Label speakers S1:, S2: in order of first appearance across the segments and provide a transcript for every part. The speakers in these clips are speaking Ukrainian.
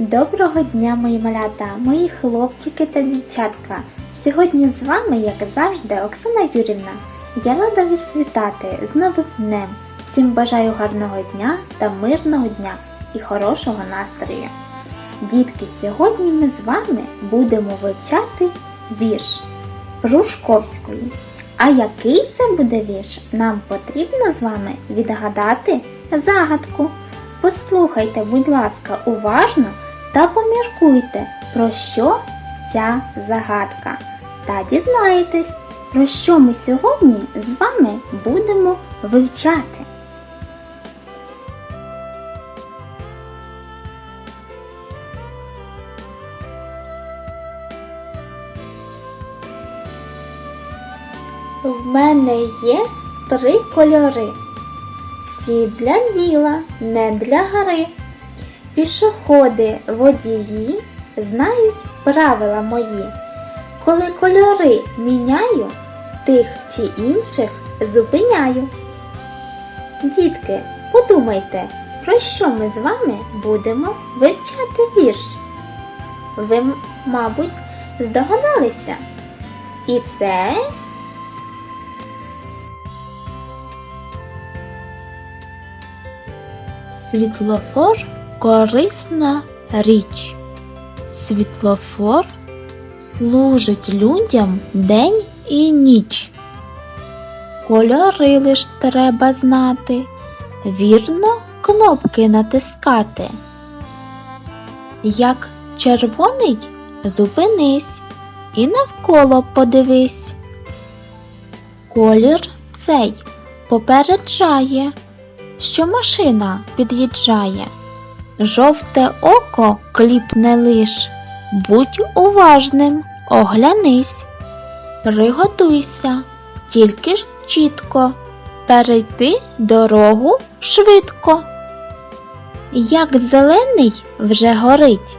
S1: Доброго дня, мої малята, мої хлопчики та дівчатка. Сьогодні з вами, як завжди, Оксана Юрівна. Я рада вас вітати з новим днем. Всім бажаю гарного дня та мирного дня і хорошого настрою. Дітки, сьогодні ми з вами будемо вивчати вірш Прушковської. А який це буде вірш? Нам потрібно з вами відгадати загадку. Послухайте, будь ласка, уважно та поміркуйте, про що ця загадка. Та дізнаєтесь, про що ми сьогодні з вами будемо вивчати. В мене є три кольори. Всі для діла, не для гри. Пішоходи, водії знають правила мої. Коли кольори міняю, тих чи інших зупиняю. Дітки, подумайте, про що ми з вами будемо вивчати вірш. Ви, мабуть, здогадалися. І це Світлофор корисна річ. Світлофор служить людям день і ніч. Кольори лиш треба знати, вірно кнопки натискати. Як червоний зупинись і навколо подивись. Колір цей попереджає що машина під'їжджає. Жовте око кліпне лиш, будь уважним, оглянись, приготуйся, тільки ж чітко, перейти дорогу швидко. Як зелений вже горить,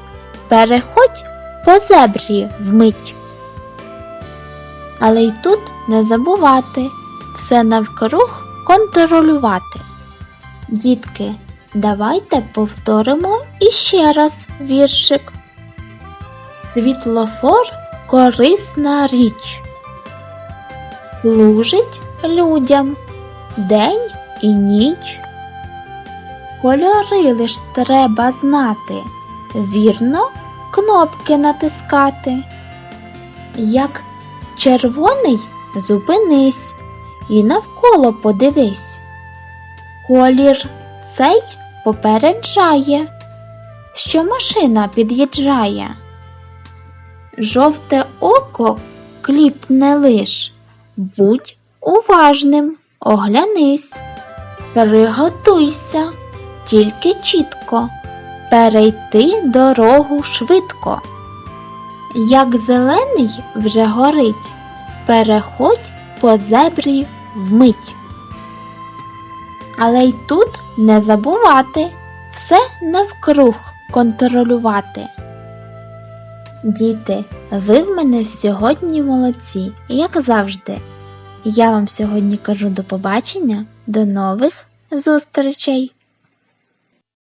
S1: переходь по зебрі вмить. Але й тут не забувати. Все навкруг контролювати. Дітки, давайте повторимо іще раз віршик. Світлофор корисна річ. Служить людям день і ніч. Кольори лиш треба знати, вірно кнопки натискати. Як червоний зупинись і навколо подивись. Колір цей попереджає, що машина під'їжджає. Жовте око кліпне лиш, будь уважним, оглянись, приготуйся, тільки чітко, перейти дорогу швидко. Як зелений вже горить, переходь по зебрі вмить. Але й тут не забувати все навкруг контролювати. Діти, ви в мене сьогодні молодці, як завжди. Я вам сьогодні кажу до побачення, до нових зустрічей!